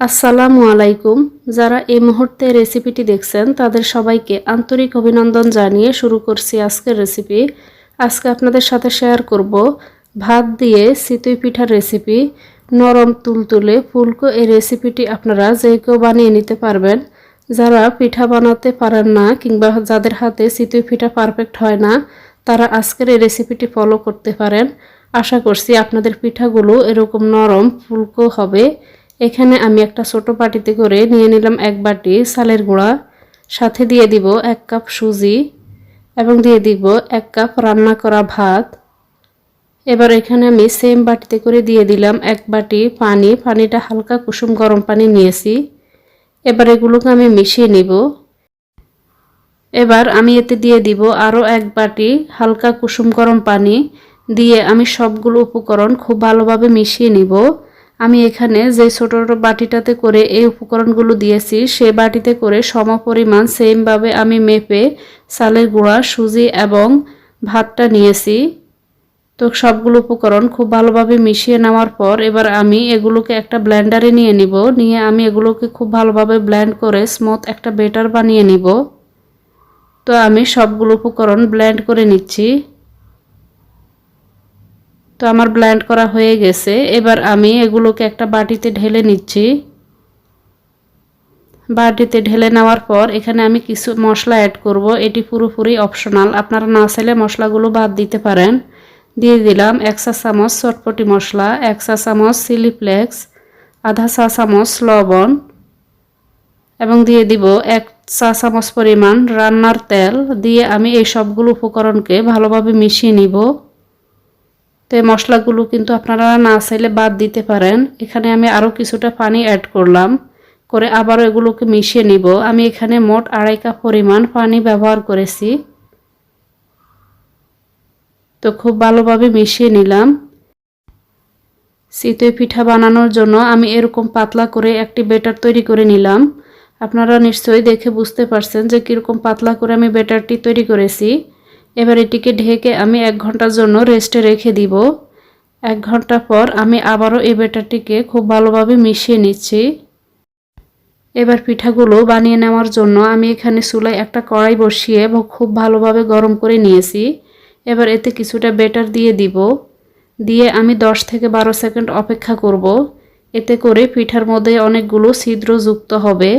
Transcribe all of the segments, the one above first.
আসসালামু আলাইকুম। যারা এই মুহূর্তে রেসিপিটি দেখছেন, তাদের সবাইকে আন্তরিক অভিনন্দন জানিয়ে শুরু করছি আজকের রেসিপি। আজকে আপনাদের সাথে শেয়ার করব ভাত দিয়ে চিতই পিঠার রেসিপি। নরম তুলতুলে, ফুলকো এই রেসিপিটি আপনারা যে কেউ বানিয়ে নিতে পারবেন। যারা পিঠা বানাতে পারেন না কিংবা যাদের হাতে চিতই পিঠা পারফেক্ট হয় না, তারা আজকের এই রেসিপিটি ফলো করতে পারেন। আশা করছি আপনাদের পিঠাগুলো এরকম নরম, ফুলকো হবে। এখানে আমি একটা ছোট বাটিতে করে নিয়ে নিলাম এক বাটি সালের গুঁড়া। সাথে দিয়ে দিব এক কাপ সুজি এবং দিয়ে দিব এক কাপ রান্না করা ভাত। এবার এখানে আমি সেম বাটিতে করে দিয়ে দিলাম এক বাটি পানি। পানিটা হালকা কুসুম গরম পানি নিয়েছি। এবার এগুলোকে আমি মিশিয়ে নিব। এবার আমি এতে দিয়ে দিব আরও এক বাটি হালকা কুসুম গরম পানি। দিয়ে আমি সবগুলো উপকরণ খুব ভালোভাবে মিশিয়ে নিব। আমি এখানে যে ছোট ছোট বাটিটাতে করে এই উপকরণগুলো দিয়েছি, সে বাটিতে করে সম পরিমাণ সেমভাবে আমি মেপে চালের গুঁড়া, সুজি এবং ভাতটা নিয়েছি। তো সবগুলো উপকরণ খুব ভালোভাবে মিশিয়ে নেওয়ার পর এবার আমি এগুলোকে একটা ব্লেন্ডারে নিয়ে নিব। নিয়ে আমি এগুলোকে খুব ভালোভাবে ব্লেন্ড করে স্মুথ একটা বেটার বানিয়ে নিব। তো আমি সবগুলো উপকরণ ব্লেন্ড করে নিচ্ছি। তো আমার ব্লেন্ড করা হয়ে গেছে। এবার আমি এগুলোকে একটা বাটিতে ঢেলে নিচ্ছি। বাটিতে ঢেলে নেওয়ার পর এখানে আমি কিছু মশলা অ্যাড করব। এটি পুরোপুরি অপশনাল আপনারা না চাইলে মশলাগুলো বাদ দিতে পারেন। দিয়ে দিলাম এক চা চামচ চটপটি মশলা, এক চা চামচ চিলি ফ্লেক্স আধা চা চামচ লবণ এবং দিয়ে দিব এক চা চামচ পরিমাণ রান্নার তেল। দিয়ে আমি এই সবগুলো উপকরণকে ভালোভাবে মিশিয়ে নিব। তো এই মশলাগুলো কিন্তু আপনারা না চাইলে বাদ দিতে পারেন। এখানে আমি আরও কিছুটা পানি অ্যাড করলাম। করে আবারও এগুলোকে মিশিয়ে নিব। আমি এখানে মোট আড়াই কাপ পরিমাণ পানি ব্যবহার করেছি। তো খুব ভালোভাবে মিশিয়ে নিলাম। চিতই পিঠা বানানোর জন্য আমি এরকম পাতলা করে একটি বেটার তৈরি করে নিলাম। আপনারা নিশ্চয়ই দেখে বুঝতে পারছেন যে কীরকম পাতলা করে আমি বেটারটি তৈরি করেছি। এবার এটিকে ঢেকে আমি এক ঘণ্টার জন্য রেস্টে রেখে দিব। এক ঘণ্টা পর আমি আবারও এই বেটারটিকে খুব ভালোভাবে মিশিয়ে নিচ্ছি। এবার পিঠাগুলো বানিয়ে নেওয়ার জন্য আমি এখানে চুলায় একটা কড়াই বসিয়ে খুব ভালোভাবে গরম করে নিয়েছি। এবার এতে কিছুটা বেটার দিয়ে দিব। দিয়ে আমি 10 থেকে বারো সেকেন্ড অপেক্ষা করব। এতে করে পিঠার মধ্যে অনেকগুলো ছিদ্র যুক্ত হবে।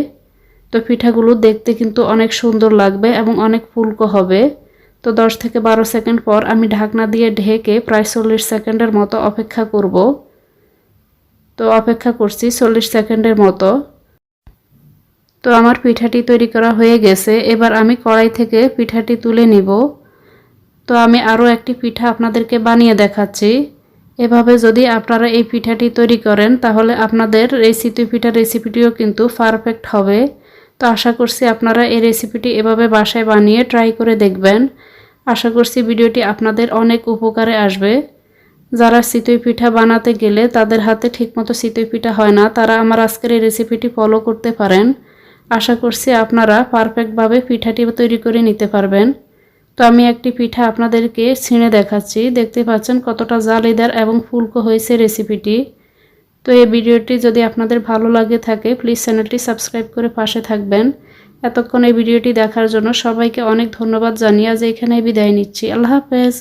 তো পিঠাগুলো দেখতে কিন্তু অনেক সুন্দর লাগবে এবং অনেক ফুলকো হবে। তো 10 থেকে বারো সেকেন্ড পর আমি ঢাকনা দিয়ে ঢেকে প্রায় চল্লিশ সেকেন্ডের মতো অপেক্ষা করব। তো অপেক্ষা করছি চল্লিশ সেকেন্ডের মতো। তো আমার পিঠাটি তৈরি করা হয়ে গেছে। এবার আমি কড়াই থেকে পিঠাটি তুলে নিব। তো আমি আরও একটি পিঠা আপনাদেরকে বানিয়ে দেখাচ্ছি। এভাবে যদি আপনারা এই পিঠাটি তৈরি করেন, তাহলে আপনাদের এই চিতই পিঠা রেসিপিটিও কিন্তু পারফেক্ট হবে। তো আশা করছি আপনারা এই রেসিপিটি এভাবে বাসায় বানিয়ে ট্রাই করে দেখবেন। আশা করছি ভিডিওটি আপনাদের অনেক উপকারে আসবে। যারা চিতই পিঠা বানাতে গেলে তাদের হাতে ঠিকমতো চিতই পিঠা হয় না, তারা আমার আজকের এই রেসিপিটি ফলো করতে পারেন। আশা করছি আপনারা পারফেক্টভাবে পিঠাটি তৈরি করে নিতে পারবেন। তো আমি একটি পিঠা আপনাদেরকে ছিঁড়ে দেখাচ্ছি। দেখতে পাচ্ছেন কতটা জালিদার এবং ফুলকো হয়েছে রেসিপিটি তো এই ভিডিওটি যদি আপনাদের ভালো লাগে থাকে প্লিজ চ্যানেলটি সাবস্ক্রাইব করে পাশে থাকবেন। এতক্ষণ এই ভিডিওটি দেখার জন্য সবাইকে অনেক ধন্যবাদ জানিয়ে আজ এখানে বিদায় নিচ্ছি। আল্লাহ হাফেজ।